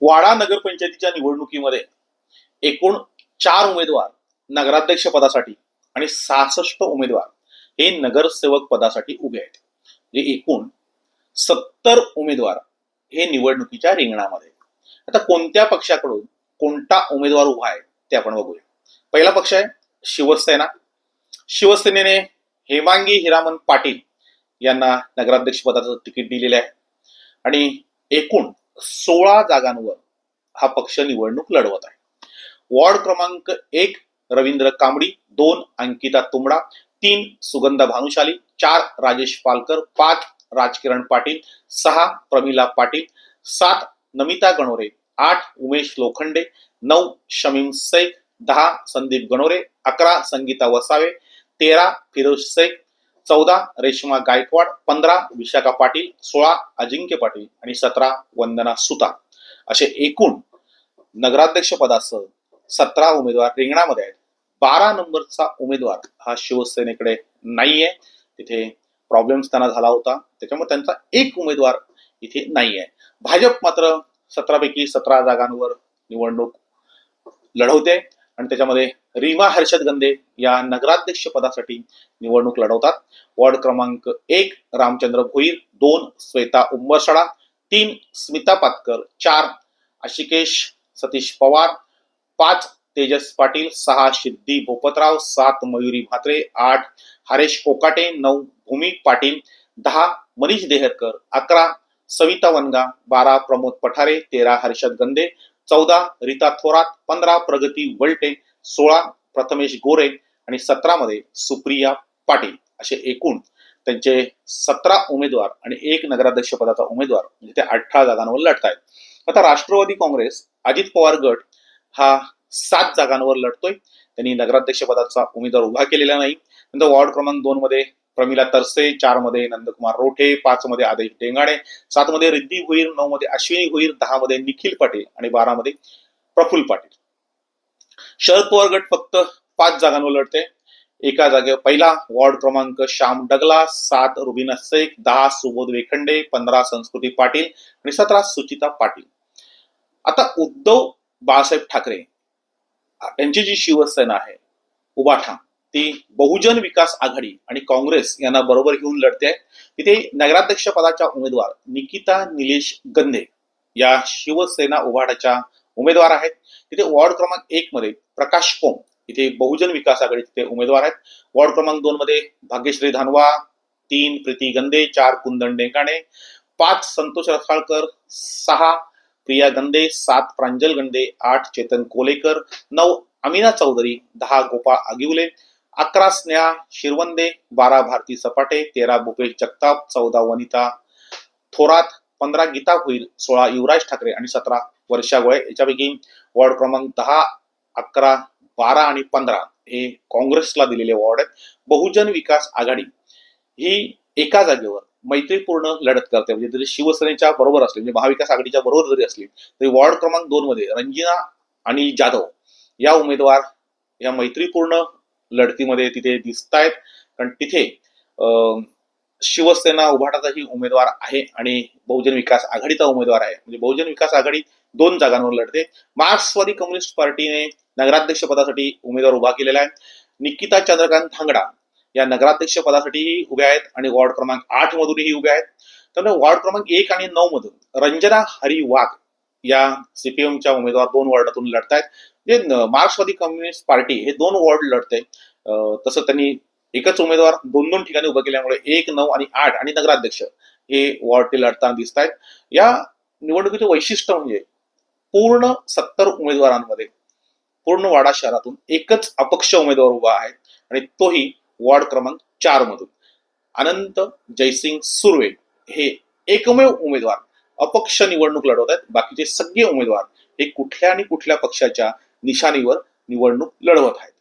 वाडा नगरपंचायतीच्या निवडणुकीमध्ये एकूण चार उमेदवार नगराध्यक्ष पदासाठी आणि सहासष्ट उमेदवार हे नगरसेवक पदासाठी उभे आहेत. जे एकूण सत्तर उमेदवार हे निवडणुकीच्या रिंगणामध्ये आता कोणत्या पक्षाकडून कोणता उमेदवार उभा आहे ते आपण बघूया. पहिला पक्ष आहे शिवसेना. शिवसेनेने हेमांगी हिरामन पाटील यांना नगराध्यक्ष पदाचं तिकीट दिलेलं आहे. आणि एकूण सोळा जागांवर हा पक्ष निवडणूक लढवत आहे. वॉर्ड क्रमांक एक रवींद्र कांबडी दोन अंकिता तुंबडा तीन सुगंधा भानुशाली चार राजेश पालकर पाच राजकिरण पाटील सहा प्रमिला पाटील सात नमिता गणोरे आठ उमेश लोखंडे नऊ शमीम शेख दहा संदीप गणोरे अकरा संगीता वसावे तेरा फिरोज शेख चौदा रेश्मा गायकवाड पंधरा विशाखा पाटील सोळा अजिंक्य पाटील आणि सतरा वंदना सुतार. असे एकूण नगराध्यक्ष पदासह सतरा उमेदवार रिंगणामध्ये आहेत. बारा नंबरचा उमेदवार हा शिवसेनेकडे नाहीये. तिथे प्रॉब्लेम्स त्यांना झाला होता. त्याच्यामुळे त्यांचा एक उमेदवार इथे नाही आहे भाजप मात्र सतरापैकी सतरा जागांवर निवडणूक लढवते. आणि त्याच्यामध्ये रीमा हर्षद गंदे या नगराध्यक्ष पदासाठी निवडणूक लढवतात. वॉर्ड क्रमांक एक रामचंद्र भोईर दोन श्वेता उंबरसडा तीन स्मिता पातकर चार आशिकेश सतीश पवार पाच तेजस पाटील सहा सिद्धी भोपतराव सात मयुरी म्हात्रे आठ हरेश कोकाटे नऊ भूमी पाटील दहा मनीष देहरकर अकरा सविता वनगा बारा प्रमोद पठारे तेरा हर्षद गंदे चौदा रीता थोरात पंधरा प्रगती वलटे सोळा प्रथमेश गोरे आणि सतरा मध्ये सुप्रिया पाटील असे एकूण त्यांचे सतरा उमेदवार आणि एक नगराध्यक्ष पदाचा उमेदवार म्हणजे ते अठरा जागांवर लढत आहेत आता राष्ट्रवादी काँग्रेस अजित पवार गट हा सात जागांवर लढतोय. त्यांनी नगराध्यक्ष पदाचा उमेदवार उभा केलेला नाही. नंतर वॉर्ड क्रमांक दोन मध्ये प्रमिला तरसे चारमध्ये नंदकुमार रोठे पाच मध्ये आदेश टेंगाडे सात मध्ये रिद्धी भोईर नऊ मध्ये अश्विनी भोईर दहा मध्ये निखिल पाटील आणि बारा मध्ये प्रफुल्ल पाटील. शरद पवार गट फक्त पाच जागांवर लढते. एका जागेवर पहिला वॉर्ड क्रमांक श्याम डगला सात रुबिना शेख दहा सुबोध वेखंडे पंधरा संस्कृती पाटील आणि सतरा सुचिता पाटील. आता उद्धव बाळासाहेब ठाकरे यांची जी शिवसेना आहे उबाठा ती बहुजन विकास आघाडी आणि काँग्रेस यांना बरोबर घेऊन लढते आहे. तिथे नगराध्यक्ष पदाच्या उमेदवार निकिता निलेश गंधे या शिवसेना उभाटाच्या उमेदवार आहेत. तिथे वॉर्ड क्रमांक एक मध्ये प्रकाश कोम इथे बहुजन विकास आघाडी तिथे उमेदवार आहेत. वॉर्ड क्रमांक दोन मध्ये भाग्यश्री धानवा तीन प्रीती गंदे चार कुंदन डेंकाणे पाच संतोष रसाळकर सहा प्रिया गंदे सात प्रांजल गंदे आठ चेतन कोलेकर नऊ अमिना चौधरी दहा गोपाळ आगिवले. अकरा स्नेहा शिरवंदे बारा भारती सपाटे तेरा भूपेश जगताप चौदा वनिता. थोरात पंधरा गीता होईल सोळा युवराज ठाकरे आणि सतरा वर्षा गोळे. याच्यापैकी वॉर्ड क्रमांक दहा अकरा बारा आणि पंधरा हे काँग्रेसला दिलेले वॉर्ड आहेत. बहुजन विकास आघाडी ही एका जागेवर मैत्रीपूर्ण लढत करते. म्हणजे जरी शिवसेनेच्या बरोबर असली म्हणजे महाविकास आघाडीच्या बरोबर जरी असली तरी वॉर्ड क्रमांक दोन मध्ये रंजिना आणि जाधव या उमेदवार या मैत्रीपूर्ण लढतीमध्ये तिथे दिसत आहेत कारण तिथे शिवसेना उभाटाचाही उमेदवार आहे आणि बहुजन विकास आघाडीचा उमेदवार आहे. म्हणजे बहुजन विकास आघाडी दोन जागांवर लढते. मार्क्सवादी कम्युनिस्ट पार्टीने नगराध्यक्ष पदासाठी उमेदवार उभा केलेला आहे. निकिता चंद्रकांत थांगडा या नगराध्यक्ष पदासाठीही उभ्या आहेत आणि वॉर्ड क्रमांक आठ मधूनही उभ्या आहेत. त्यामुळे वॉर्ड क्रमांक एक आणि नऊ मधून रंजना हरी वाघ या सीपीएमच्या उमेदवार दोन वॉर्डातून लढतायत. जे मार्क्सवादी कम्युनिस्ट पार्टी हे दोन वॉर्ड लढते. तसं त्यांनी एकच उमेदवार दोन दोन ठिकाणी उभं केल्यामुळे एक नऊ आणि आठ आणि नगराध्यक्ष हे वॉर्ड ते लढताना दिसत आहेत या निवडणुकीचे वैशिष्ट्य म्हणजे पूर्ण सत्तर उमेदवारांमध्ये पूर्ण वाडा शहरातून एकच अपक्ष उमेदवार उभा आहे आणि तोही वॉर्ड क्रमांक चार मधून अनंत जयसिंग सुर्वे हे एकमेव उमेदवार अपक्ष निवडणूक लढवत आहेत. बाकीचे सगळे उमेदवार हे कुठल्या आणि कुठल्या पक्षाच्या निशाणीवर निवडणूक लढवत आहेत.